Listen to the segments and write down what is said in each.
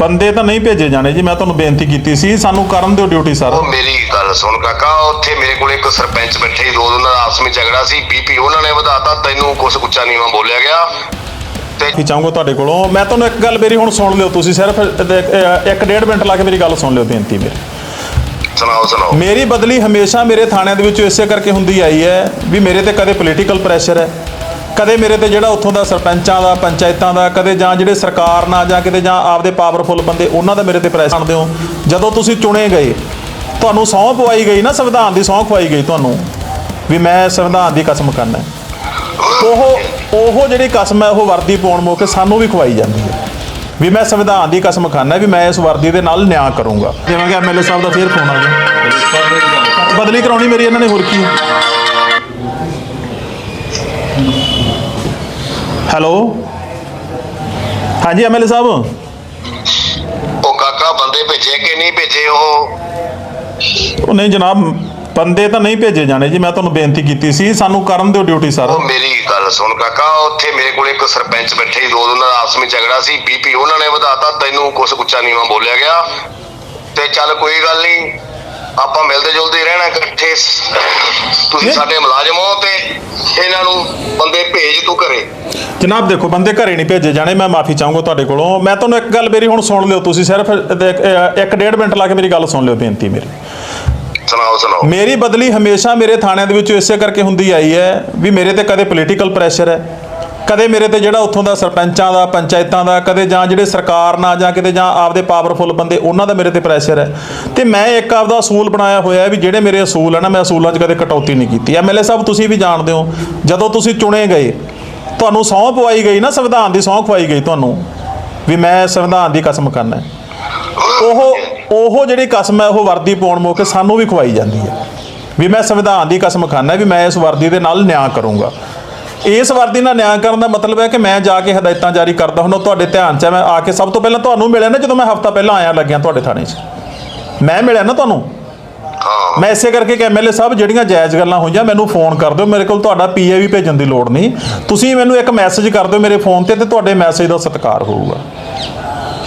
ਬੰਦੇ ਤਾਂ ਨਹੀਂ ਭੇਜੇ ਜਾਣੇ ਜੀ ਮੈਂ ਤੁਹਾਨੂੰ ਬੇਨਤੀ ਕੀਤੀ ਸੀ ਸਾਨੂੰ ਕਰਨ ਦਿਓ ਡਿਊਟੀ ਸਰ ਉਹ ਮੇਰੀ ਗੱਲ ਸੁਣ ਕਾਕਾ ਉੱਥੇ ਮੇਰੇ ਕੋਲ ਇੱਕ ਸਰਪੰਚ ਬੈਠੇ ਸੀ, ਦੋ ਦਿਨ ਦਾ ਆਪਸ ਵਿੱਚ ਝਗੜਾ ਸੀ ਬੀਪੀ ਉਹਨਾਂ ਨੇ ਵਧਾਤਾ ਤੈਨੂੰ ਕੁਛ ਉੱਚਾ ਨੀਵਾਂ ਬੋਲਿਆ ਗਿਆ। ਤੇ ਕੀ ਚਾਹੂੰਗਾ ਤੁਹਾਡੇ ਕੋਲੋਂ? ਮੈਂ ਤੁਹਾਨੂੰ ਇੱਕ ਗੱਲ ਮੇਰੀ ਹੁਣ ਸੁਣ ਲਿਓ ਤੁਸੀਂ ਸਿਰਫ ਇੱਕ- ਇੱਕ ਡੇਢ ਮਿੰਟ ਲਾ ਕੇ ਮੇਰੀ ਗੱਲ ਸੁਣ ਲਿਓ ਬੇਨਤੀ ਮੇਰੀ। ਸੁਣਾਓ ਸੁਣਾਓ। ਮੇਰੀ ਬਦਲੀ ਹਮੇਸ਼ਾ ਮੇਰੇ ਥਾਣਿਆਂ ਦੇ ਵਿੱਚ ਇਸੇ ਕਰਕੇ ਹੁੰਦੀ ਆਈ ਹੈ ਵੀ ਮੇਰੇ ਤੇ ਕਦੇ ਪੋਲੀਟੀਕਲ ਪ੍ਰੈਸ਼ਰ ਹੈ। ਕਦੇ ਮੇਰੇ ਤੇ ਜਿਹੜਾ ਉੱਥੋਂ ਦਾ ਸਰਪੰਚਾਂ ਦਾ, ਪੰਚਾਇਤਾਂ ਦਾ, ਕਦੇ ਜਾਂ ਜਿਹੜੇ ਸਰਕਾਰ ਨਾਲ ਜਾਂ ਕਿਤੇ ਜਾਂ ਆਪਦੇ ਪਾਵਰਫੁੱਲ ਬੰਦੇ, ਉਹਨਾਂ ਦਾ ਮੇਰੇ ਤੇ ਪ੍ਰੈਸ਼ਰ ਆਉਂਦੇ ਹੋ। ਜਦੋਂ ਤੁਸੀਂ ਚੁਣੇ ਗਏ, ਤੁਹਾਨੂੰ ਸਹੁੰ ਪਵਾਈ ਗਈ ਨਾ, ਸੰਵਿਧਾਨ ਦੀ ਸਹੁੰ ਖਵਾਈ ਗਈ ਤੁਹਾਨੂੰ ਵੀ ਮੈਂ ਸੰਵਿਧਾਨ ਦੀ ਕਸਮ ਕਰਨਾ ਉਹ ਉਹ ਜਿਹੜੀ ਕਸਮ ਹੈ, ਉਹ ਵਰਦੀ ਪਾਉਣ ਮੌਕੇ ਸਾਨੂੰ ਵੀ ਖਵਾਈ ਜਾਂਦੀ ਹੈ। ਵੀ ਮੈਂ ਸੰਵਿਧਾਨ ਦੀ ਕਸਮ ਖਾਨਾ ਵੀ ਮੈਂ ਇਸ ਵਰਦੀ ਦੇ ਨਾਲ ਨਿਆਂ ਕਰੂੰਗਾ। ਜਿਵੇਂ ਕਿ ਐਮਐਲਏ ਸਾਹਿਬ ਦਾ ਫੇਰ ਫੋਨ ਆ ਗਿਆ। ਬਦਲੀ ਕਰਾਉਣੀ ਮੇਰੀ ਇਹਨਾਂ ਨੇ, ਹੋਰ ਕੀ ਹੈਲੋ। ਹਾਂਜੀ ਐਮਐਲਏ ਸਾਹਿਬ। ਉਹ ਕਾਕਾ ਬੰਦੇ ਭੇਜੇ ਕਿ ਨਹੀਂ ਭੇਜੇ ਉਹ? ਉਹ ਨਹੀਂ ਜਨਾਬ ਬੰਦੇ ਤਾਂ ਨਹੀਂ ਭੇਜੇ ਜਾਣੇ ਜੀ ਮੈਂ ਤੁਹਾਨੂੰ ਬੇਨਤੀ ਕੀਤੀ ਸੀ ਸਾਨੂੰ ਕਰਨ ਦਿਓ ਡਿਊਟੀ ਸਰ ਉਹ ਮੇਰੀ ਗੱਲ ਸੁਣ ਕਾਕਾ ਉੱਥੇ ਮੇਰੇ ਕੋਲ ਇੱਕ ਸਰਪੰਚ ਬੈਠੇ ਸੀ, ਦੋ ਦਿਨ ਦਾ ਆਪਸ ਵਿੱਚ ਝਗੜਾ ਸੀ ਬੀਪੀ ਉਹਨਾਂ ਨੇ ਵਧਾਤਾ ਤੈਨੂੰ ਕੁਛ ਉੱਚਾ ਨੀਵਾਂ ਬੋਲਿਆ ਗਿਆ। ਤੇ ਚੱਲ ਕੋਈ ਗੱਲ ਨਹੀਂ ਆਪਾਂ ਮਿਲਦੇ ਜੁਲਦੇ ਰਹਿਣਾ ਇਕੱਠੇ। ਤੁਸੀਂ। ਸਾਡੇ ਮੁਲਾਜ਼ਮ ਹੋ ਤੇ ਇਹਨਾਂ ਨੂੰ ਬੰਦੇ ਭੇਜ ਤੂੰ ਘਰੇ। ਜਨਾਬ ਦੇਖੋ ਬੰਦੇ ਘਰੇ ਨਹੀਂ ਭੇਜੇ ਜਾਣੇ ਮੈਂ ਮਾਫੀ ਚਾਹੂੰਗਾ ਤੁਹਾਡੇ ਕੋਲੋਂ। ਮੈਂ ਤੁਹਾਨੂੰ ਇੱਕ ਗੱਲ ਮੇਰੀ ਹੁਣ ਸੁਣ ਲਿਓ ਤੁਸੀਂ ਸਿਰਫ ਇੱਕ- ਇੱਕ ਡੇਢ ਮਿੰਟ ਲਾ ਕੇ ਮੇਰੀ ਗੱਲ ਸੁਣ ਲਿਓ ਬੇਨਤੀ ਮੇਰੀ। ਸੁਣਾਓ ਸੁਣਾਓ। ਮੇਰੀ ਬਦਲੀ ਹਮੇਸ਼ਾ ਮੇਰੇ ਥਾਣਿਆਂ ਦੇ ਵਿੱਚ ਇਸੇ ਕਰਕੇ ਹੁੰਦੀ ਆਈ ਹੈ ਵੀ ਮੇਰੇ ਤੇ ਕਦੇ ਪੋਲੀਟੀਕਲ ਪ੍ਰੈਸ਼ਰ ਹੈ। ਕਦੇ ਮੇਰੇ ਤੇ ਜਿਹੜਾ ਉੱਥੋਂ ਦਾ ਸਰਪੰਚਾਂ ਦਾ, ਪੰਚਾਇਤਾਂ ਦਾ, ਕਦੇ ਜਾਂ ਜਿਹੜੇ ਸਰਕਾਰ ਨਾਲ ਜਾਂ ਕਿਤੇ ਜਾਂ ਆਪਦੇ ਪਾਵਰਫੁੱਲ ਬੰਦੇ, ਉਹਨਾਂ ਦਾ ਮੇਰੇ ਤੇ ਪ੍ਰੈਸ਼ਰ ਹੈ। ਤੇ ਮੈਂ ਇੱਕ ਆਪਦਾ ਅਸੂਲ ਬਣਾਇਆ ਹੋਇਆ ਹੈ ਵੀ ਜਿਹੜੇ ਮੇਰੇ ਅਸੂਲ ਹੈ ਨਾ, ਮੈਂ ਅਸੂਲਾਂ 'ਚ ਕਦੇ ਕਟੌਤੀ ਨਹੀਂ ਕੀਤੀ। ਐਮਐਲਏ ਸਾਹਿਬ, ਤੁਸੀਂ ਵੀ ਜਾਣਦੇ ਹੋ, ਜਦੋਂ ਤੁਸੀਂ ਚੁਣੇ ਗਏ, ਤੁਹਾਨੂੰ ਸਹੁੰ ਪਵਾਈ ਗਈ ਨਾ, ਸੰਵਿਧਾਨ ਦੀ ਸਹੁੰ ਖਵਾਈ ਗਈ ਤੁਹਾਨੂੰ, ਵੀ ਮੈਂ ਸੰਵਿਧਾਨ ਦੀ ਕਸਮ ਕਰਨਾ ਉਹ ਉਹ ਜਿਹੜੀ ਕਸਮ ਹੈ, ਉਹ ਵਰਦੀ ਪਾਉਣ ਮੌਕੇ ਸਾਨੂੰ ਵੀ ਖਵਾਈ ਜਾਂਦੀ ਹੈ। ਵੀ ਮੈਂ ਸੰਵਿਧਾਨ ਦੀ ਕਸਮ ਖਾਨਾ ਵੀ ਮੈਂ ਇਸ ਵਰਦੀ ਦੇ ਨਾਲ ਨਿਆਂ ਕਰੂੰਗਾ। ਇਸ ਵਰਦੀ ਨਾਲ ਨਿਆਂ ਕਰਨ ਦਾ ਮਤਲਬ ਹੈ ਕਿ ਮੈਂ ਜਾ ਕੇ ਹਦਾਇਤਾਂ ਜਾਰੀ ਕਰਦਾ ਹੁੰਦਾ ਤੁਹਾਡੇ ਧਿਆਨ 'ਚ ਮੈਂ ਆ ਕੇ ਸਭ ਤੋਂ ਪਹਿਲਾਂ ਤੁਹਾਨੂੰ ਮਿਲਿਆ ਨਾ ਜਦੋਂ ਮੈਂ ਹਫਤਾ ਪਹਿਲਾਂ ਆਇਆ ਲੱਗਿਆ ਤੁਹਾਡੇ ਥਾਣੇ 'ਚ। ਮੈਂ ਮਿਲਿਆ ਨਾ ਤੁਹਾਨੂੰ? ਮੈਂ ਇਸੇ ਕਰਕੇ ਕਿ ਐਮਐਲਏ ਸਾਹਿਬ ਜਿਹੜੀਆਂ ਜਾਇਜ਼ ਗੱਲਾਂ ਹੋਈਆਂ ਮੈਨੂੰ ਫੋਨ ਕਰ ਦਿਓ। ਮੇਰੇ ਕੋਲ ਤੁਹਾਡਾ ਪੀਏ ਵੀ ਭੇਜਣ ਦੀ ਲੋੜ ਨਹੀਂ। ਤੁਸੀਂ ਮੈਨੂੰ ਇੱਕ ਮੈਸੇਜ ਕਰ ਦਿਓ ਮੇਰੇ ਫੋਨ ਤੇ ਤੇ ਤੁਹਾਡੇ ਮੈਸੇਜ ਦਾ ਸਤਿਕਾਰ ਹੋਊਗਾ।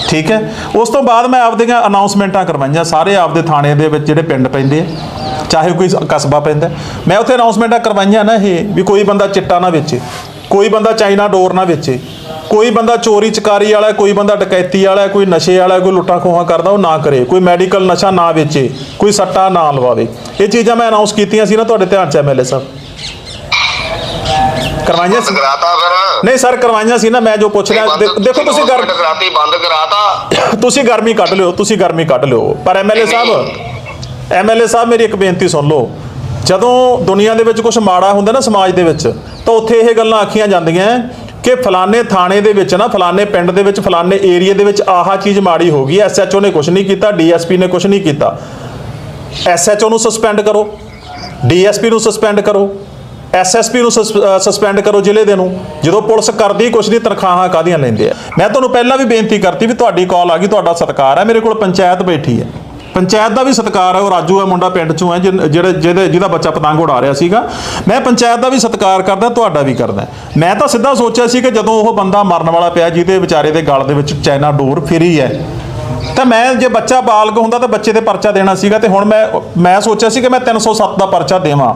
ਠੀਕ ਹੈ? ਉਸ ਤੋਂ ਬਾਅਦ ਮੈਂ ਆਪਦੀਆਂ ਅਨਾਉਂਸਮੈਂਟਾਂ ਕਰਵਾਈਆਂ। ਸਾਰੇ ਆਪਦੇ ਥਾਣੇ ਦੇ ਵਿੱਚ ਜਿਹੜੇ ਪਿੰਡ ਪੈਂਦੇ ਆ। ਚਾਹੇ ਕੋਈ ਕਸਬਾ ਪੈਂਦਾ ਮੈਂ ਉੱਥੇ ਅਨਾਉਂਸਮੈਂਟਾਂ ਕਰਵਾਈਆਂ ਨਾ ਇਹ ਵੀ ਕੋਈ ਬੰਦਾ ਚਿੱਟਾ ਨਾ ਵੇਚੇ ਕੋਈ ਬੰਦਾ ਚਾਈਨਾ ਡੋਰ ਨਾ ਵੇਚੇ ਕੋਈ ਬੰਦਾ ਚੋਰੀ ਚਕਾਰੀ ਵਾਲਾ ਕੋਈ ਬੰਦਾ ਡਕੈਤੀ ਵਾਲਾ ਕੋਈ ਨਸ਼ੇ ਵਾਲਾ ਕੋਈ ਲੁੱਟਾਂ ਖੋਹਾਂ ਕਰਦਾ ਉਹ ਨਾ ਕਰੇ ਕੋਈ ਮੈਡੀਕਲ ਨਸ਼ਾ ਨਾ ਵੇਚੇ ਕੋਈ ਸੱਟਾ ਨਾ ਲਵਾਵੇ। ਇਹ ਚੀਜ਼ਾਂ ਮੈਂ ਅਨਾਉਂਸ ਕੀਤੀਆਂ ਸੀ ਨਾ ਤੁਹਾਡੇ ਧਿਆਨ ਚ ਐਮਐਲਏ ਸਾਹਿਬ। ਕਰਵਾਈਆਂ ਸੀ? ਕਰਾਤਾ ਫਿਰ ਨਹੀਂ ਸਰ ਕਰਵਾਈਆਂ ਸੀ ਨਾ ਮੈਂ ਜੋ ਪੁੱਛ ਰਿਹਾ ਦੇਖੋ ਤੁਸੀਂ ਗਰ ਕਰਾਤੀ ਬੰਦ ਕਰਾਤਾ। ਤੁਸੀਂ ਗਰਮੀ ਕੱਢ ਲਿਓ ਤੁਸੀਂ ਗਰਮੀ ਕੱਢ ਲਿਓ ਪਰ ਐਮਐਲਏ ਸਾਹਿਬ ਐਮਐਲਏ ਸਾਹਿਬ, ਮੇਰੀ ਇੱਕ ਬੇਨਤੀ ਸੁਣ ਲਓ। ਜਦੋਂ ਦੁਨੀਆ ਦੇ ਵਿੱਚ ਕੁਝ ਮਾੜਾ ਹੁੰਦਾ ਨਾ ਸਮਾਜ ਦੇ ਵਿੱਚ, ਤਾਂ ਉੱਥੇ ਇਹ ਗੱਲਾਂ ਆਖੀਆਂ ਜਾਂਦੀਆਂ ਕਿ ਫਲਾਣੇ ਥਾਣੇ ਦੇ ਵਿੱਚ ਨਾ, ਫਲਾਣੇ ਪਿੰਡ ਦੇ ਵਿੱਚ, ਫਲਾਣੇ ਏਰੀਆ ਦੇ ਵਿੱਚ ਆਹ ਚੀਜ਼ ਮਾੜੀ ਹੋ ਗਈ। ਐਸਐਚਓ ਨੇ ਕੁਝ ਨਹੀਂ ਕੀਤਾ ਡੀਐਸਪੀ ਨੇ ਕੁਝ ਨਹੀਂ ਕੀਤਾ। ਐਸਐਚਓ ਨੂੰ ਸਸਪੈਂਡ ਕਰੋ। ਡੀਐਸਪੀ ਨੂੰ ਸਸਪੈਂਡ ਕਰੋ। ਐਸਐਸਪੀ ਨੂੰ ਸਸਪੈਂਡ ਕਰੋ ਜ਼ਿਲ੍ਹੇ ਦੇ ਨੂੰ, ਜਦੋਂ ਪੁਲਿਸ ਕਰਦੀ ਕੁਛ ਨਹੀਂ ਤਨਖਾਹਾਂ ਕਾਦੀਆਂ ਲੈਂਦੇ ਆ। ਮੈਂ ਤੁਹਾਨੂੰ ਪਹਿਲਾਂ ਵੀ ਬੇਨਤੀ ਕਰਤੀ ਵੀ ਤੁਹਾਡੀ ਕਾਲ ਆ ਗਈ, ਤੁਹਾਡਾ ਸਤਿਕਾਰ ਹੈ ਮੇਰੇ ਕੋਲ ਪੰਚਾਇਤ ਬੈਠੀ ਹੈ। ਪੰਚਾਇਤ ਦਾ ਵੀ ਸਤਿਕਾਰ ਹੈ ਉਹ ਰਾਜੂ ਹੈ ਮੁੰਡਾ ਪਿੰਡ ਚੋਂ ਹੈ ਜਿਨ- ਜਿਹੜੇ, ਜਿਹਦੇ, ਜਿਹਦਾ ਬੱਚਾ ਪਤੰਗ ਉਡਾ ਰਿਹਾ ਸੀਗਾ। ਮੈਂ ਪੰਚਾਇਤ ਦਾ ਵੀ ਸਤਿਕਾਰ ਕਰਦਾ, ਤੁਹਾਡਾ ਵੀ ਕਰਦਾ। ਮੈਂ ਤਾਂ ਸਿੱਧਾ ਸੋਚਿਆ ਸੀ ਕਿ ਜਦੋਂ ਉਹ ਬੰਦਾ ਮਰਨ ਵਾਲਾ ਪਿਆ, ਜਿਹਦੇ ਵਿਚਾਰੇ ਦੇ ਗਲ ਦੇ ਵਿੱਚ ਚਾਈਨਾ ਡੋਰ ਫਿਰੀ ਹੈ, ਤਾਂ ਮੈਂ ਜੇ ਬੱਚਾ ਬਾਲਗ ਹੁੰਦਾ ਤਾਂ ਬੱਚੇ ਤੇ ਪਰਚਾ ਦੇਣਾ ਸੀਗਾ ਤੇ ਹੁਣ ਮੈਂ ਮੈਂ ਸੋਚਿਆ ਸੀ ਕਿ ਮੈਂ 307 ਦਾ ਪਰਚਾ ਦੇਵਾਂ।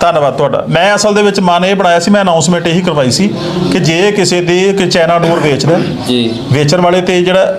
ਧੰਨਵਾਦ ਤੁਹਾਡਾ। ਮੈਂ ਅਸਲ ਦੇ ਵਿੱਚ ਮਨ ਇਹ ਬਣਾਇਆ ਸੀ ਮੈਂ ਅਨਾਉਂਸਮੈਂਟ ਇਹੀ ਕਰਵਾਈ ਸੀ ਕਿ ਜੇ ਕਿਸੇ ਦੀ ਕਿ ਚਾਈਨਾ ਡੋਰ ਵੇਚਦਾ ਜੀ। ਵੇਚਣ ਵਾਲੇ ਤੇ ਜਿਹੜਾ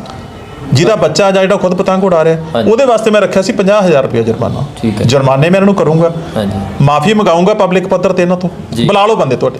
ਜਿਹਦਾ ਬੱਚਾ ਜਾਂ ਜਿਹੜਾ ਖੁਦ ਪਤੰਗ ਉਡਾ ਰਿਹਾ। ਉਹਦੇ ਵਾਸਤੇ ਮੈਂ ਰੱਖਿਆ ਸੀ 50000 ਰੁਪਏ ਜੁਰਮਾਨਾ। ਜੁਰਮਾਨੇ ਮੈਂ ਇਹਨਾਂ ਨੂੰ ਕਰੂੰਗਾ ਹਾਂਜੀ ਮਾਫੀ ਮੰਗਾਉਂਗਾ ਪਬਲਿਕ ਪੱਧਰ ਤੇ ਇਹਨਾਂ ਤੋਂ। ਬੁਲਾ ਲਓ ਬੰਦੇ ਤੁਹਾਡੇ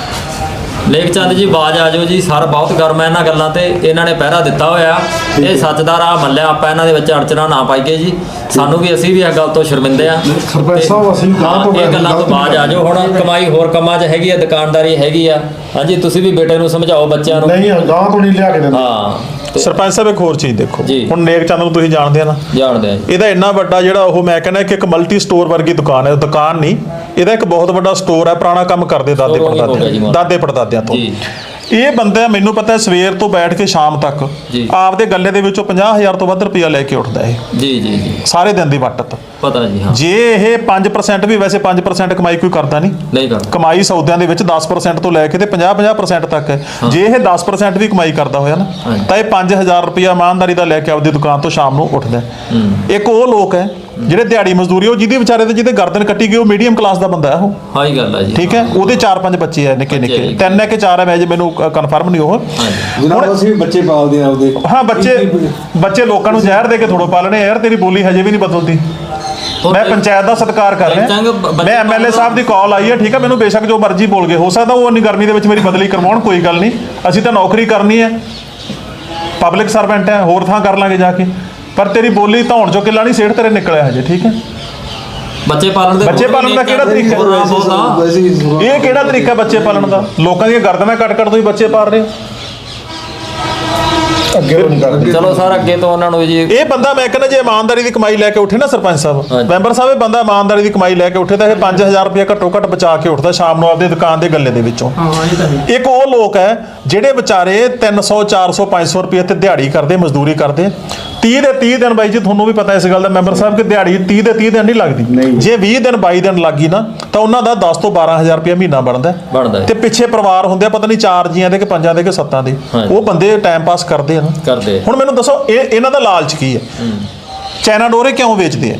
ਲੇਖ ਚੰਦ ਜੀ ਬਾਜ ਆ ਜਾਓ ਜੀ। ਸਰ ਬਹੁਤ ਗਰਮ ਹੈ ਇਹਨਾਂ ਗੱਲਾਂ ਤੇ। ਇਹਨਾਂ ਨੇ ਪਹਿਰਾ ਦਿੱਤਾ ਹੋਇਆ। ਇਹ ਸੱਚ ਦਾ ਰਾਹ ਮੱਲਿਆ ਆਪਾਂ ਇਹਨਾਂ ਦੇ ਵਿੱਚ ਅੜਚਣਾ ਨਾ ਪਾਈਏ ਜੀ। ਸਾਨੂੰ ਵੀ ਅਸੀਂ ਵੀ ਇਸ ਗੱਲ ਤੋਂ ਸ਼ਰਮਿੰਦੇ ਆ। ਸਰਪੰਚ ਸਾਹਿਬ, ਅਸੀਂ ਗਾਂਹ ਤੋਂ ਇਹ ਗੱਲਾਂ ਤੋਂ ਬਾਜ ਆ ਜਾਓ। ਹੁਣ ਕਮਾਈ ਹੋਰ ਕੰਮਾਂ 'ਚ ਹੈਗੀ ਆ ਦੁਕਾਨਦਾਰੀ ਹੈਗੀ ਆ। ਹਾਂਜੀ ਤੁਸੀਂ ਵੀ ਬੇਟੇ ਨੂੰ ਸਮਝਾਓ ਬੱਚਿਆਂ ਨੂੰ। ਨਹੀਂ ਗਾਂ ਤੋਂ ਨਹੀਂ ਲਿਆ ਕੇ ਦਿੰਦੇ। ਹਾਂ ਤੇ ਸਰਪੰਚ ਸਾਹਿਬ ਇੱਕ ਹੋਰ ਚੀਜ਼ ਦੇਖੋ। ਜੀ। ਹੁਣ ਨੇਕ ਚੰਦ ਨੂੰ ਤੁਸੀਂ ਜਾਣਦੇ ਆ ਨਾ। ਜਾਣਦੇ ਆ ਜੀ। ਇਹਦਾ ਇੰਨਾ ਵੱਡਾ ਜਿਹੜਾ ਉਹ ਮੈਂ ਕਹਿੰਦਾ ਕਿ ਇੱਕ ਮਲਟੀ ਸਟੋਰ ਵਰਗੀ ਦੁਕਾਨ ਹੈ। ਦੁਕਾਨ ਨਹੀਂ ਇਹਦਾ ਇੱਕ ਬਹੁਤ ਵੱਡਾ ਸਟੋਰ ਹੈ ਪੁਰਾਣਾ ਕੰਮ ਕਰਦੇ ਦਾਦੇ Store ਹੀ ਹੋ ਗਿਆ ਜੀ ਪੜਦਾਦੇ। ਮਾਂ। ਦਾਦੇ ਪੜਦਾਦਿਆਂ ਤੋਂ। ਜੀ। ਇਹ ਬੰਦਾ ਮੈਨੂੰ ਪਤਾ ਹੈ ਸਵੇਰ ਤੋਂ ਬੈਠ ਕੇ ਸ਼ਾਮ ਤੱਕ। ਜੀ। ਆਪਦੇ ਗੱਲੇ ਦੇ ਵਿੱਚੋਂ 50000 ਤੋਂ ਵੱਧ ਰੁਪਇਆ ਲੈ ਕੇ ਉੱਠਦਾ ਇਹ। ਜੀ ਜੀ ਜੀ। ਸਾਰੇ ਦਿਨ ਦੀ ਵੱਟਤ ਪਤਾ ਜੀ ਹਾਂ। ਜੇ ਇਹ 5% ਵੀ ਵੈਸੇ 5% ਕਮਾਈ ਕੋਈ ਕਰਦਾ ਨਹੀਂ। ਕਮਾਈ ਸੌਦਿਆਂ ਦੇ ਵਿੱਚ 10% ਤੋਂ ਲੈ ਕੇ ਤੇ 50-50% ਤੱਕ ਹੈ। ਜੇ ਇਹ 10% ਵੀ ਕਮਾਈ ਕਰਦਾ ਹੋਇਆ ਨਾ ਹਾਂਜੀ। ਤਾਂ ਇਹ 5000 ਰੁਪਇਆ ਇਮਾਨਦਾਰੀ ਦਾ ਲੈ ਕੇ ਆਪਦੀ ਦੁਕਾਨ ਤੋਂ ਸ਼ਾਮ ਨੂੰ ਉੱਠਦਾ ਹੈ। ਇੱਕ ਉਹ ਲੋਕ ਹੈ ਜਿਹੜੇ ਦਿਹਾੜੀ ਮਜ਼ਦੂਰੀ ਉਹ ਜਿਹਦੀ ਵਿਚਾਰੇ ਤੇ ਜਿਹਦੇ ਗਰਦਨ ਕੱਟੀ ਗਈ ਉਹ ਮੀਡੀਅਮ ਕਲਾਸ ਦਾ ਬੰਦਾ ਹੈ ਉਹ। ਹਾਂ ਹੀ ਗੱਲ ਆ ਜੀ। ਠੀਕ ਹੈ? ਉਹਦੇ 4-5 ਬੱਚੇ ਆ ਨਿੱਕੇ ਨਿੱਕੇ। ਤਿੰਨ ਹੈ ਕਿ ਚਾਰ ਹੈ ਮੈਂ ਜੇ ਮੈਨੂੰ ਕਨਫਰਮ ਨਹੀਂ ਉਹ। ਜਨਾਬ ਅਸੀਂ ਵੀ ਬੱਚੇ ਪਾਲਦੇ ਆ ਆਪਦੇ। ਹਾਂ ਬੱਚੇ ਬੱਚੇ ਲੋਕਾਂ ਨੂੰ ਜ਼ਹਿਰ ਦੇ ਕੇ ਥੋੜੋ ਪਾਲਣੇ ਯਾਰ ਤੇਰੀ ਬੋਲੀ ਹਜੇ ਵੀ ਨਹੀਂ ਬਦਲਦੀ। ਮੈਂ ਪੰਚਾਇਤ ਦਾ ਸਤਿਕਾਰ ਕਰ ਰਿਹਾ। ਮੈਂ ਐਮਐਲਏ ਸਾਹਿਬ ਦੀ ਕਾਲ ਆਈ ਹੈ ਠੀਕ ਹੈ? ਮੈਨੂੰ ਬੇਸ਼ੱਕ ਜੋ ਮਰਜ਼ੀ ਬੋਲ ਗਏ। ਹੋ ਸਕਦਾ ਉਹ ਇੰਨੀ ਗਰਮੀ ਦੇ ਵਿੱਚ ਮੇਰੀ ਬਦਲੀ ਕਰਵਾਉਣ ਕੋਈ ਗੱਲ ਨਹੀਂ। ਅਸੀਂ ਤਾਂ ਨੌਕਰੀ ਕਰਨੀ ਹੈ। ਪਬਲਿਕ ਸਰਵੈਂਟ ਹੈ ਹੋਰ ਥਾਂ ਕਰ ਲਾਂਗੇ ਜਾ ਕੇ। ਪਰ ਤੇਰੀ ਬੋਲੀ ਧੌਣ ਚੋਂ ਕਿੱਲਾ ਨਹੀਂ ਸੇਠ ਤੇਰੇ ਨਿਕਲਿਆ ਹਜੇ ਠੀਕ ਹੈ? ਬੱਚੇ ਪਾਲਣ ਦੇ ਬੱਚੇ ਪਾਲਣ ਦਾ ਕਿਹੜਾ ਤਰੀਕਾ? ਹੀ ਇਹ ਕਿਹੜਾ ਤਰੀਕਾ ਬੱਚੇ ਪਾਲਣ ਦਾ? ਲੋਕਾਂ ਦੀਆਂ ਗਰਦਨਾਂ ਕੱਟ ਕੱਟ ਤੁਸੀਂ ਬੱਚੇ ਪਾਲ ਰਹੇ ਹੋ? ਅੱਗੇ ਉਹ ਨਹੀਂ ਕਰਦੇ ਚਲੋ ਸਰ ਅੱਗੇ ਤੋਂ ਉਹਨਾਂ ਨੂੰ ਜੀ ਇਹ ਬੰਦਾ ਮੈਂ ਕਹਿੰਦਾ ਜੇ ਇਮਾਨਦਾਰੀ ਦੀ ਕਮਾਈ ਲੈ ਕੇ ਉੱਠੇ ਨਾ ਸਰਪੰਚ ਸਾਹਿਬ। ਮੈਂਬਰ ਸਾਹਿਬ ਇਹ ਬੰਦਾ ਇਮਾਨਦਾਰੀ ਦੀ ਕਮਾਈ ਲੈ ਕੇ ਉੱਠੇ ਤਾਂ ਇਹ 5000 ਰੁਪਏ ਘੱਟੋ ਘੱਟ ਬਚਾ ਕੇ ਉੱਠਦਾ ਸ਼ਾਮ ਨੂੰ ਆਪਦੇ ਦੁਕਾਨ ਦੇ ਗੱਲੇ ਦੇ ਵਿੱਚੋਂ ਇੱਕ ਉਹ ਲੋਕ ਹੈ ਜਿਹੜੇ ਵਿਚਾਰੇ 300 400 500 ਰੁਪਏ ਤੇ ਦਿਹਾੜੀ ਕਰਦੇ ਮਜ਼ਦੂਰੀ ਕਰਦੇ 30 ਦੇ 30 ਦਿਨ ਬਾਈ ਜੀ ਤੁਹਾਨੂੰ ਵੀ ਪਤਾ ਇਸ ਗੱਲ ਦਾ ਮੈਂਬਰ ਸਾਹਿਬ ਕਿ ਦਿਹਾੜੀ 30 ਦੇ 30 ਦਿਨ ਨਹੀਂ ਲੱਗਦੀ। ਜੇ 20 ਦਿਨ 22 ਦਿਨ ਲੱਗੀ ਨਾ ਤਾਂ ਉਹਨਾਂ ਦਾ 10 ਤੋਂ 12000 ਰੁਪਏ ਮਹੀਨਾ ਬਣਦਾ। ਤੇ ਪਿੱਛੇ ਪਰਿਵਾਰ ਹੁੰਦੇ ਆ ਪਤਾ ਨਹੀਂ ਚਾਰ ਜੀਆਂ ਦੇ ਕਿ ਪੰਜਾਂ ਦੇ ਕਿ ਸੱਤਾਂ ਦੇ। ਉਹ ਬੰਦੇ ਟਾਈਮ ਪਾਸ ਕਰਦੇ ਆ ਨਾ? ਕਰਦੇ ਹੁਣ ਮੈਨੂੰ ਦੱਸੋ ਇਹ ਇਹਨਾਂ ਦਾ ਲਾਲਚ ਕੀ ਹੈ। ਚਾਈਨਾ ਡੋਰੇ ਕਿਉਂ ਵੇਚਦੇ ਆ?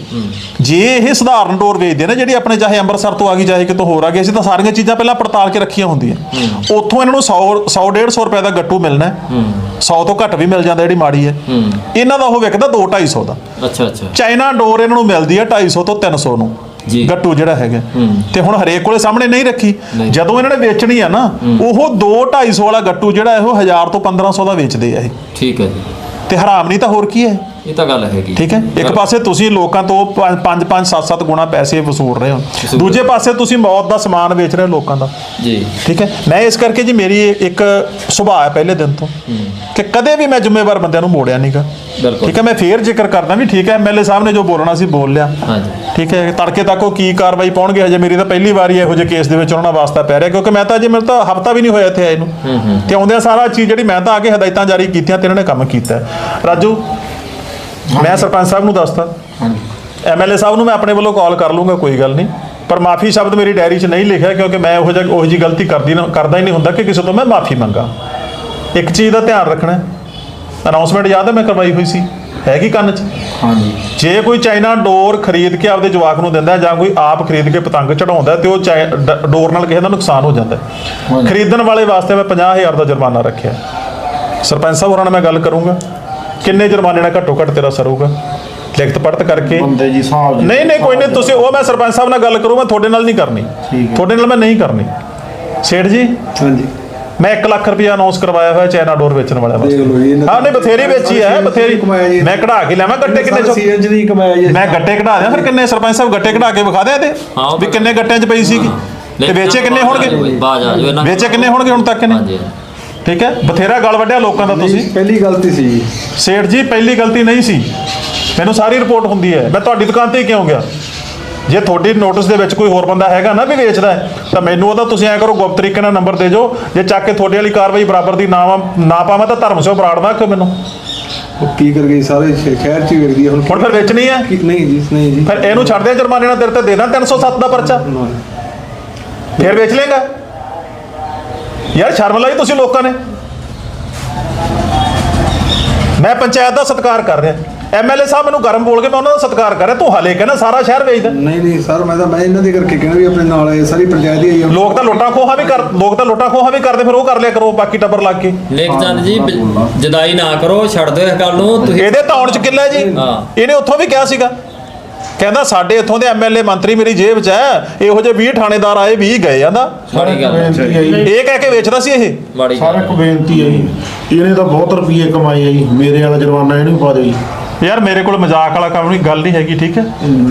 ਜੇ ਇਹ ਸਧਾਰਨ ਡੋਰ ਵੇਚਦੇ ਨੇ ਜਿਹੜੀ ਆਪਣੇ ਚਾਹੇ ਅੰਮ੍ਰਿਤਸਰ ਤੋਂ ਆ ਗਈ ਚਾਹੇ ਕਿਤੋਂ ਹੋਰ ਆ ਗਈ ਅਸੀਂ ਤਾਂ ਸਾਰੀਆਂ ਚੀਜ਼ਾਂ ਪਹਿਲਾਂ ਪੜਤਾਲ ਕੇ ਰੱਖੀਆਂ ਹੁੰਦੀਆਂ। ਉੱਥੋਂ ਇਹਨਾਂ ਨੂੰ 100 100 150 ਰੁਪਏ ਦਾ ਗੱਟੂ ਮਿਲਣਾ ਹੈ। 100 ਤੋਂ ਘੱਟ ਵੀ ਮਿਲ ਜਾਂਦਾ ਜਿਹੜੀ ਮਾੜੀ ਹੈ। ਇਹਨਾਂ ਦਾ ਉਹ ਵਿਕਦਾ 2 250 ਦਾ। ਅੱਛਾ ਅੱਛਾ। ਚਾਈਨਾ ਡੋਰ ਇਹਨਾਂ ਨੂੰ ਮਿਲਦੀ ਹੈ 250 ਤੋਂ 300 ਨੂੰ। ਜੀ। ਗੱਟੂ ਜਿਹੜਾ ਹੈਗਾ। ਤੇ ਹੁਣ ਹਰੇਕ ਕੋਲੇ ਸਾਹਮਣੇ ਨਹੀਂ ਰੱਖੀ। ਜਦੋਂ ਇਹਨਾਂ ਨੇ ਵੇਚਣੀ ਆ ਨਾ ਉਹ 2 250 ਵਾਲਾ ਗੱਟੂ ਜਿਹੜਾ ਇਹੋ 1000 ਤੋਂ 1500 ਦਾ ਵੇਚਦੇ ਆ ਇਹ। ਠੀਕ ਹੈ ਜੀ। ਤੇ ਹਰਾਮ ਨਹੀਂ ਤਾਂ ਹੋਰ ਕੀ ਹੈ? ਇਹ ਤਾਂ ਗੱਲ ਹੈਗੀ। ਠੀਕ ਹੈ? ਇੱਕ ਪਾਸੇ ਤੁਸੀਂ ਲੋਕਾਂ ਤੋਂ 5 5 7 7 ਗੁਣਾ ਪੈਸੇ ਵਸੂਲ ਰਹੇ ਹੋ। ਦੂਜੇ ਪਾਸੇ ਤੁਸੀਂ ਮੌਤ ਦਾ ਸਮਾਨ ਵੇਚ ਰਹੇ ਹੋ ਲੋਕਾਂ ਦਾ। ਜੀ। ਠੀਕ ਹੈ? ਮੈਂ ਇਸ ਕਰਕੇ ਜੀ ਮੇਰੀ ਇੱਕ ਸੁਭਾਅ ਹੈ ਪਹਿਲੇ ਦਿਨ ਤੋਂ ਕਿ ਕਦੇ ਵੀ ਮੈਂ ਜ਼ਿੰਮੇਵਾਰ ਬੰਦਿਆਂ ਨੂੰ ਮੋੜਿਆ ਨਹੀਂਗਾ ਬਿਲਕੁਲ। ਠੀਕ ਹੈ ਮੈਂ ਫੇਰ ਜ਼ਿਕਰ ਕਰਦਾ ਵੀ ਠੀਕ ਹੈ ਐਮਐਲਏ ਸਾਹਿਬ ਨੇ ਜੋ ਬੋਲਣਾ ਸੀ ਬੋਲ ਲਿਆ। ਹਾਂਜੀ। ਠੀਕ ਹੈ ਤੜਕੇ ਤੱਕ ਉਹ ਕੀ ਕਾਰਵਾਈ ਪਾਉਣਗੇ ਹਜੇ ਮੇਰੀ ਤਾਂ ਪਹਿਲੀ ਵਾਰੀ ਇਹੋ ਜਿਹੇ ਕੇਸ ਦੇ ਵਿੱਚ ਉਹਨਾਂ ਨਾਲ ਵਾਸਤਾ ਪੈ ਰਿਹਾ ਕਿਉਂਕਿ ਮੈਂ ਤਾਂ ਅਜੇ ਮੇਰੇ ਤਾਂ ਹਫਤਾ ਵੀ ਨਹੀਂ ਹੋਇਆ ਇੱਥੇ ਆਏ ਨੂੰ। ਤੇ ਆਉਂਦਿਆਂ ਸਾਰਾ ਚੀਜ਼ ਜਿਹੜੀ ਮੈਂ ਤਾਂ ਆ ਕੇ ਹਦਾਇਤਾਂ ਜਾਰੀ ਕੀਤੀਆਂ ਤੇ ਇਹਨਾਂ ਨੇ ਕੰਮ ਕੀਤਾ। ਰਾਜੂ ਮੈਂ ਸਰਪੰਚ ਸਾਹਿਬ ਨੂੰ ਦੱਸਤਾ। ਐਮਐਲਏ ਸਾਹਿਬ ਨੂੰ ਮੈਂ ਆਪਣੇ ਵੱਲੋਂ ਕਾਲ ਕਰ ਲੂੰਗਾ ਕੋਈ ਗੱਲ ਨਹੀਂ। ਪਰ ਮਾਫੀ ਸ਼ਬਦ ਮੇਰੀ ਡਾਇਰੀ 'ਚ ਨਹੀਂ ਲਿਖਿਆ ਕਿਉਂਕਿ ਮੈਂ ਉਹੋ ਜਿਹਾ ਉਹੋ ਜਿਹੀ ਗਲਤੀ ਕਰਦੀ ਨਾ ਕਰਦਾ ਹੀ ਨਹੀਂ ਹੁੰਦਾ ਕਿ ਕਿਸੇ ਤੋਂ ਮੈਂ ਮਾਫੀ ਮੰਗਾ। ਇੱਕ ਚੀਜ਼ ਦਾ ਧਿਆਨ ਰੱਖਣਾ ਅਨਾਉਂਸਮੈਂਟ ਯਾਦ ਹੈ ਮੈਂ ਕਰਵਾਈ ਹੋਈ ਸੀ? ਹੈਗੀ ਕੰਨ 'ਚ? ਹਾਂਜੀ। ਜੇ ਕੋਈ ਚਾਈਨਾ ਡੋਰ ਖਰੀਦ ਕੇ ਆਪਦੇ ਜਵਾਕ ਨੂੰ ਦਿੰਦਾ ਜਾਂ ਕੋਈ ਆਪ ਖਰੀਦ ਕੇ ਪਤੰਗ ਚੜਾਉਂਦਾ ਤੇ ਉਹ ਚਾਈ- ਡ- ਡੋਰ ਨਾਲ ਕਿਸੇ ਦਾ ਨੁਕਸਾਨ ਹੋ ਜਾਂਦਾ ਹੈ। ਖਰੀਦਣ ਵਾਲੇ ਵਾਸਤੇ ਮੈਂ 50000 ਦਾ ਜੁਰਮਾਨਾ ਰੱਖਿਆ। ਸਰਪੰਚ ਸਾਹਿਬ ਹੋਰਾਂ ਨਾਲ ਮੈਂ ਗੱਲ ਕਰੂੰਗਾ। ਕਿੰਨੇ ਜੁਰਮਾਨੇ ਨਾਲ ਘੱਟੋ ਘੱਟ ਤੇਰਾ ਸਰੂਗਾ ਲਿਖਤ ਪੜਤ ਕਰਕੇ। ਬੰਦੇ ਜੀ ਸਾਹਿਬ ਜੀ। ਨਹੀਂ ਨਹੀਂ ਕੋਈ ਨਹੀਂ ਤੁਸੀਂ ਉਹ ਮੈਂ ਸਰਪੰਚ ਸਾਹਿਬ ਨਾਲ ਗੱਲ ਕਰੂੰ ਮੈਂ ਤੁਹਾਡੇ ਨਾਲ ਨਹੀਂ ਕਰਨੀ। ਠੀਕ ਹੈ। ਤੁਹਾਡੇ ਨਾਲ ਮੈਂ ਨਹੀਂ ਕਰਨੀ। ਸੇਠ ਜੀ? ਹਾਂਜੀ। ਮੈਂ 1 ਲੱਖ ਰੁਪਇਆ ਅਨਾਉਂਸ ਕਰਵਾਇਆ ਹੋਇਆ ਚਾਈਨਾ ਡੋਰ ਵੇਚਣ ਵਾਲਿਆਂ ਵਾਸਤੇ। ਹਾਂ ਨਹੀਂ ਬਥੇਰੀ ਵੇਚੀ ਹੈ ਬਥੇਰੀ। ਮੈਂ ਕਢਾ ਕੇ ਲਿਆਵਾਂ ਗੱਟੇ ਕਿੰਨੇ ਚੋਂ ਸੀਐਨਜੀ ਦੀ ਕਮਾਇਆ ਜੀ। ਮੈਂ ਗੱਟੇ ਕਢਾ ਦਿਆਂ ਫਿਰ ਕਿੰਨੇ ਸਰਪੰਚ ਸਾਹਿਬ ਗੱਟੇ ਕਢਾ ਕੇ ਵਿਖਾ ਹਾਂ, ਉਹ ਵੀ ਕਿੰਨੇ ਗੱਟਿਆਂ 'ਚ ਪਈ ਸੀਗੀ? ਤੇ ਵੇਚੇ ਕਿੰਨੇ ਹੋਣਗੇ? ਬਾਜ ਆ ਜਾਓ ਇਹਨਾਂ ਵੇਚੇ ਕਿੰਨੇ ਹੋਣਗੇ ਹੁਣ ਤੱਕ ਹਾਂਜੀ ਇਹਨੇ ਠੀਕ ਹੈ ਬਥੇਰਾ ਗਲ ਵੱਢਿਆ ਲੋਕਾਂ ਦਾ ਤੁਸੀਂ? ਪਹਿਲੀ ਗਲਤੀ ਸੀ ਜੀ। ਸੇਠ ਜੀ ਪਹਿਲੀ ਗਲਤੀ ਨਹੀਂ ਸੀ। ਮੈਨੂੰ ਸਾਰੀ ਰਿਪੋਰਟ ਹੁੰਦੀ ਹੈ। ਮੈਂ ਤੁਹਾਡੀ ਦੁਕਾਨ ਤੇ ਹੀ ਕਿਉਂ ਗਿਆ? ਜੇ ਤੁਹਾਡੀ ਨੋਟਿਸ ਦੇ ਵਿੱਚ ਕੋਈ ਹੋਰ ਬੰਦਾ ਹੈਗਾ ਨਾ ਵੀ ਵੇਚਦਾ ਤਾਂ ਮੈਨੂੰ ਉਹਦਾ ਤੁਸੀਂ ਐ ਕਰੋ ਗੁਪਤ ਤਰੀਕੇ ਨਾਲ ਨੰਬਰ ਦੇ ਦਿਓ ਜੇ ਚੱਕ ਕੇ ਤੁਹਾਡੇ ਵਾਲੀ ਕਾਰਵਾਈ ਬਰਾਬਰ ਦੀ ਨਾ ਨਾ ਪਾਵਾਂ ਤਾਂ ਧਰਮ ਸਿਓ ਬਰਾੜਦਾ ਕਿ ਮੈਨੂੰ। ਉਹ ਕੀ ਕਰ ਗਈ ਸਾਰੇ ਸ਼ਹਿ- ਸ਼ਹਿਰ ਚ ਹੀ ਵੇਖਦੀ ਹੁਣ? ਹੁਣ ਫਿਰ ਵੇਚਣੀ ਹੈ ਨਹੀਂ ਜੀ ਨਹੀਂ ਜੀ। ਫਿਰ ਇਹਨੂੰ ਛੱਡ ਦੇ ਜੁਰਮਾਨੇ ਨਾਲ ਤੇਰੇ ਤੇ ਦੇ ਦਾਂ 307 ਦਾ ਪਰਚਾ। ਫਿਰ ਵੇਚ ਲੇਗਾ ਯਾਰ ਸ਼ਰਮ ਲਾਈ ਤੁਸੀਂ ਲੋਕਾਂ ਨੇ। ਮੈਂ ਪੰਚਾਇਤ ਦਾ ਸਤਿਕਾਰ ਕਰ ਰਿਹਾ। ਐਮਐਲਏ ਸਾਹਿਬ ਮੈਨੂੰ ਗਰਮ ਬੋਲ ਕੇ ਮੈਂ ਉਹਨਾਂ ਦਾ ਸਤਿਕਾਰ ਕਰ ਰਿਹਾ। ਤੂੰ ਹਲੇ ਕਹਿੰਦਾ ਸਾਰਾ ਸ਼ਹਿਰ ਵੇਚਦਾ। ਨਹੀਂ ਨਹੀਂ ਸਰ ਮੈਂ ਤਾਂ ਮੈਂ ਇਹਨਾਂ ਦੇ ਕਰਕੇ ਕਹਿਣਾ ਵੀ ਆਪਣੇ ਨਾਲ ਇਹ ਸਾਰੀ ਪੰਚਾਇਤ ਹੀ ਆਈ ਆ। ਲੋਕ ਤਾਂ ਲੁੱਟਾਂ ਖੋਹਾਂ ਵੀ ਕਰ ਲੋਕ ਤਾਂ ਲੁੱਟਾਂ ਖੋਹਾਂ ਵੀ ਕਰਦੇ ਫਿਰ ਉਹ ਕਰ ਲਿਆ ਕਰੋ ਬਾਕੀ ਟੱਬਰ ਲੱਗ ਕੇ। ਲੇਖ ਚੰਦ ਜੀ ਹਾਂ। ਜਦਾਈ ਨਾ ਕਰੋ ਛੱਡ ਦਿਓ ਇਸ ਗੱਲ ਨੂੰ ਤੁਸੀਂ ਇਹਦੇ ਧੌਣ ਚ ਕਿੱਲਾ ਜੀ। ਹਾਂ। ਇਹਨੇ ਉੱਥੋਂ ਵੀ ਕਿਹਾ ਸੀਗਾ। ਕਹਿੰਦਾ ਸਾਡੇ ਇੱਥੋਂ ਦੇ ਐਮਐਲਏ ਮੰਤਰੀ ਮੇਰੀ ਜੇਬ 'ਚ ਹੈ ਇਹੋ ਜਿਹੇ 20 ਥਾਣੇਦਾਰ ਆਏ 20 ਗਏ ਜਾਂਦਾ ਮਾੜੀ ਗੱਲ ਹੈ। ਹੈ ਇਹ ਕਹਿ ਕੇ ਵੇਚਦਾ ਸੀ ਇਹ? ਮਾੜੀ ਸਾਰਾ ਗੱਲ ਹੈ। ਬੇਨਤੀ ਹੈ ਜੀ। ਇਹਨੇ ਤਾਂ ਬਹੁਤ ਰੁਪਏ ਕਮਾਏ ਆ ਜੀ। ਮੇਰੇ ਵਾਲਾ ਜੁਰਮਾਨਾ ਇਹਨੂੰ ਪਾ ਦਿਓ ਜੀ। ਯਾਰ ਮੇਰੇ ਕੋਲ ਮਜ਼ਾਕ ਵਾਲਾ ਕੰਮ ਨਹੀਂ ਗੱਲ ਨਹੀਂ ਹੈਗੀ ਠੀਕ ਹੈ?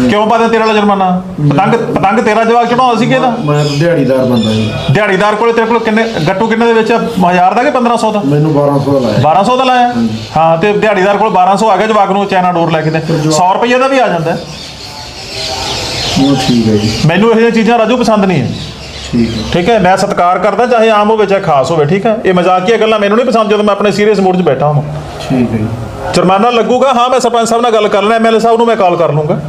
ਕਿਉਂ ਪਾਦਾ ਤੇਰਾ ਵਾਲਾ ਜੁਰਮਾਨਾ? ਪਤੰਗ ਪਤੰਗ ਤੇਰਾ ਜਵਾਕ ਚੜਾਉਂਦਾ ਸੀ ਕਿਹਦਾ ਮੈਂ ਤਾਂ ਦਿਹਾੜੀਦਾਰ ਬੰਦਾ ਜੀ। ਦਿਹਾੜੀਦਾਰ ਕੋਲੇ ਤੇਰੇ ਕੋਲ ਕਿੰਨੇ ਗੱਟੂ ਕਿੰਨੇ ਦੇ ਵਿੱਚ 1000 ਦਾ ਕਿ 1500 ਦਾ? ਮੈਨੂੰ 1200 ਦਾ ਲਾਇਆ। 1200 ਦਾ ਲਾਇਆ? ਹਾਂ। ਤੇ ਦਿਹਾੜੀਦਾਰ ਕੋਲ 1200 ਆ ਗਿਆ ਜਵਾਕ ਨੂੰ ਚਾਈਨਾ ਡੋਰ ਲੈ ਕੇ ਦੇ 100 ਰੁਪਏ ਦਾ ਵੀ ਆ ਜਾਂਦਾ। ਹੈ। ਉਹ ਠੀਕ ਹੈ ਜੀ। ਮੈਨੂੰ ਇਹੋ ਜਿਹੀਆਂ ਚੀਜ਼ਾਂ ਰਾਜੂ ਪਸੰਦ ਨਹੀਂ ਹੈ। ਠੀਕ ਹੈ। ਮੈਂ ਸਤਿਕਾਰ ਕਰਦਾ ਚਾਹੇ ਆਮ ਹੋਵੇ ਚਾਹੇ ਖਾਸ ਹੋਵੇ ਠੀਕ ਹੈ? ਇਹ ਮਜ਼ਾਕੀਆ ਗੱਲਾਂ ਮੈਨੂੰ ਨਹੀਂ ਪਸੰਦ ਜਦੋਂ ਮੈਂ ਆਪਣੇ ਸੀਰੀਅਸ ਮੂਡ 'ਚ ਬੈਠਾ ਹਾਂ ਠੀਕ ਹੈ ਜੁਰਮਾਨਾ ਲੱਗੂਗਾ? ਹਾਂ ਮੈਂ ਸਰਪੰਚ ਸਾਹਿਬ ਨਾਲ ਗੱਲ ਕਰ ਲੈਣਾ ਐਮਐਲਏ ਸਾਹਿਬ ਨੂੰ ਮੈਂ ਕਾਲ ਕਰ ਲੂੰਗਾ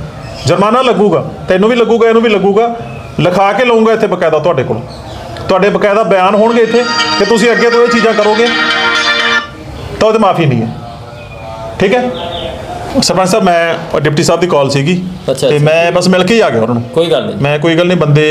ਜੁਰਮਾਨਾ ਲੱਗੂਗਾ ਤੈਨੂੰ ਵੀ ਲੱਗੂਗਾ ਇਹਨੂੰ ਵੀ ਲੱਗੂਗਾ। ਲਿਖਾ ਕੇ ਲਊਂਗਾ ਇੱਥੇ ਬਕਾਇਦਾ ਤੁਹਾਡੇ ਕੋਲ। ਤੁਹਾਡੇ ਬਕਾਇਦਾ ਬਿਆਨ ਹੋਣਗੇ ਇੱਥੇ ਕਿ ਤੁਸੀਂ ਅੱਗੇ ਤੋਂ ਇਹ ਚੀਜ਼ਾਂ ਕਰੋਗੇ। ਤਾਂ ਉਹਦੀ ਮਾਫੀ ਨਹੀਂ ਹੈ। ਠੀਕ ਹੈ? ਸਰਪੰਚ ਸਾਹਿਬ ਮੈਂ ਡਿਪਟੀ ਸਾਹਿਬ ਦੀ ਕਾਲ ਸੀਗੀ। ਤੇ। ਮੈਂ ਬਸ ਮਿਲ ਕੇ ਹੀ ਆ ਗਿਆ ਉਹਨਾਂ ਨੂੰ। ਕੋਈ ਗੱਲ ਨਹੀਂ। ਮੈਂ ਕੋਈ ਗੱਲ ਨਹੀਂ ਬੰਦੇ